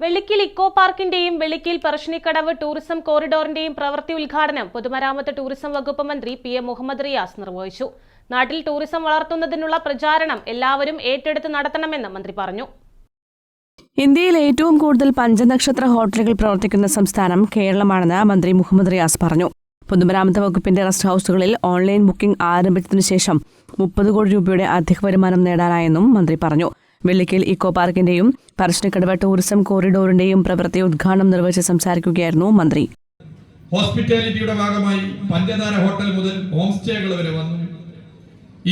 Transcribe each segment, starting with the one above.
Vellikkil eco പാർക്കിന്റെയും Vellikkeel Parassinikkadavu tourism കോറിഡോറിന്റെയും പ്രവൃത്തി ഉദ്ഘാടനം പൊതുമരാമത്ത് ടൂറിസം വകുപ്പ് മന്ത്രി പി എ മുഹമ്മദ് റിയാസ് നിർവഹിച്ചു. നാട്ടിൽ ടൂറിസം വളർത്തുന്നതിനുള്ള പ്രചാരണം എല്ലാവരും ഏറ്റെടുത്ത് നടത്തണമെന്ന് മന്ത്രി പറഞ്ഞു. ഇന്ത്യയിൽ ഏറ്റവും കൂടുതൽ പഞ്ചനക്ഷത്ര ഹോട്ടലുകൾ പ്രവർത്തിക്കുന്ന സംസ്ഥാനം കേരളമാണെന്ന് മന്ത്രി മുഹമ്മദ് റിയാസ് പറഞ്ഞു. പൊതുമരാമത്ത് വകുപ്പിന്റെ റെസ്റ്റ് ഹൌസുകളിൽ ഓൺലൈൻ ബുക്കിംഗ് ആരംഭിച്ചതിനു ശേഷം മുപ്പത് കോടി രൂപയുടെ അധിക വരുമാനം നേടാനായെന്നും മന്ത്രി പറഞ്ഞു. വെള്ളിക്കൽ ഇക്കോ പാർക്കിന്റെയും പറശ്ശിനിക്കടവ് ടൂറിസം കോറിഡോറിന്റെയും പ്രവൃത്തി ഉദ്ഘാടനം നിർവഹിച്ച് സംസാരിക്കുകയായിരുന്നു മന്ത്രി. ഹോസ്പിറ്റാലിറ്റിയുടെ ഭാഗമായി പഞ്ചതാര ഹോട്ടൽ മുതൽ ഹോം സ്റ്റേകൾ വരെ വന്നു.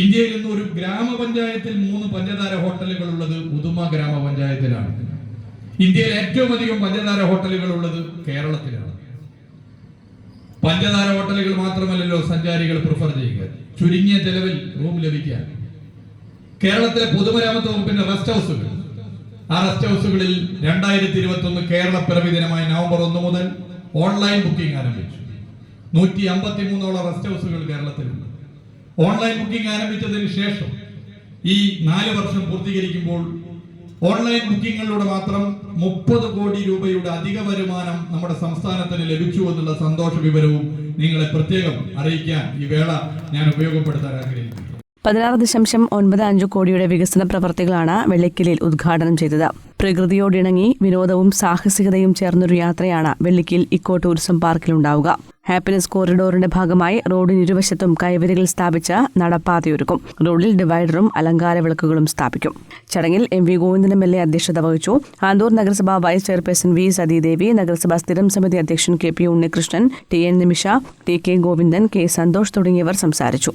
ഇന്ത്യയിൽ നിന്ന് ഒരു ഗ്രാമപഞ്ചായത്തിൽ മൂന്ന് പഞ്ചതാര ഹോട്ടലുകൾ ഉള്ളത് ഉദുമ ഗ്രാമപഞ്ചായത്തിലാണ്. ഇന്ത്യയിൽ ഏറ്റവും അധികം പഞ്ചതാര ഹോട്ടലുകൾ ഉള്ളത് കേരളത്തിലാണ്. പഞ്ചതാര ഹോട്ടലുകൾ മാത്രമല്ലല്ലോ സഞ്ചാരികൾ പ്രിഫർ ചെയ്യുക. ചുരുങ്ങിയ ചെലവിൽ റൂം ലഭിക്കാൻ. കേരളത്തിലെ പൊതുമരാമത്ത് വകുപ്പിന്റെ റെസ്റ്റ് ഹൗസുകൾ ആ റെസ്റ്റ് ഹൗസുകളിൽ രണ്ടായിരത്തി ഇരുപത്തി ഒന്ന് കേരള പിറവി ദിനമായ നവംബർ ഒന്ന് മുതൽ ഓൺലൈൻ ബുക്കിംഗ് ആരംഭിച്ചു. നൂറ്റി അമ്പത്തി മൂന്നോളം റെസ്റ്റ് ഹൗസുകൾ കേരളത്തിലുണ്ട്. ഓൺലൈൻ ബുക്കിംഗ് ആരംഭിച്ചതിന് ശേഷം ഈ നാല് വർഷം പൂർത്തീകരിക്കുമ്പോൾ ഓൺലൈൻ ബുക്കിങ്ങിലൂടെ മാത്രം മുപ്പത് കോടി രൂപയുടെ അധിക വരുമാനം നമ്മുടെ സംസ്ഥാനത്തിന് ലഭിച്ചു എന്നുള്ള സന്തോഷ വിവരവും നിങ്ങളെ പ്രത്യേകം അറിയിക്കാൻ ഈ വേള ഞാൻ ഉപയോഗപ്പെടുത്താൻ ആഗ്രഹിക്കുന്നു. പതിനാറ് ദശാംശം ഒൻപത് അഞ്ച് കോടിയുടെ വികസന പ്രവർത്തികളാണ് വെള്ളിക്കലിൽ ഉദ്ഘാടനം ചെയ്തത്. പ്രകൃതിയോടിണങ്ങി വിനോദവും സാഹസികതയും ചേർന്നൊരു യാത്രയാണ് വെള്ളിക്കിൽ ഇക്കോ ടൂറിസം പാർക്കിൽ ഉണ്ടാവുക. ഹാപ്പിനെസ് കോറിഡോറിന്റെ ഭാഗമായി റോഡിന് ഇരുവശത്തും കൈവരികൾ സ്ഥാപിച്ച നടപ്പാതയൊരുക്കും. റോഡിൽ ഡിവൈഡറും അലങ്കാര വിളക്കുകളും സ്ഥാപിക്കും. ചടങ്ങിൽ M V Govindan M L A അധ്യക്ഷത വഹിച്ചു. ആന്തൂർ നഗരസഭാ വൈസ് ചെയർപേഴ്സൺ വി സതീദേവി നഗരസഭാ സ്ഥിരം സമിതി അധ്യക്ഷൻ K P Unnikrishnan T N Nimisha T K Govindan K Santhosh തുടങ്ങിയവർ സംസാരിച്ചു.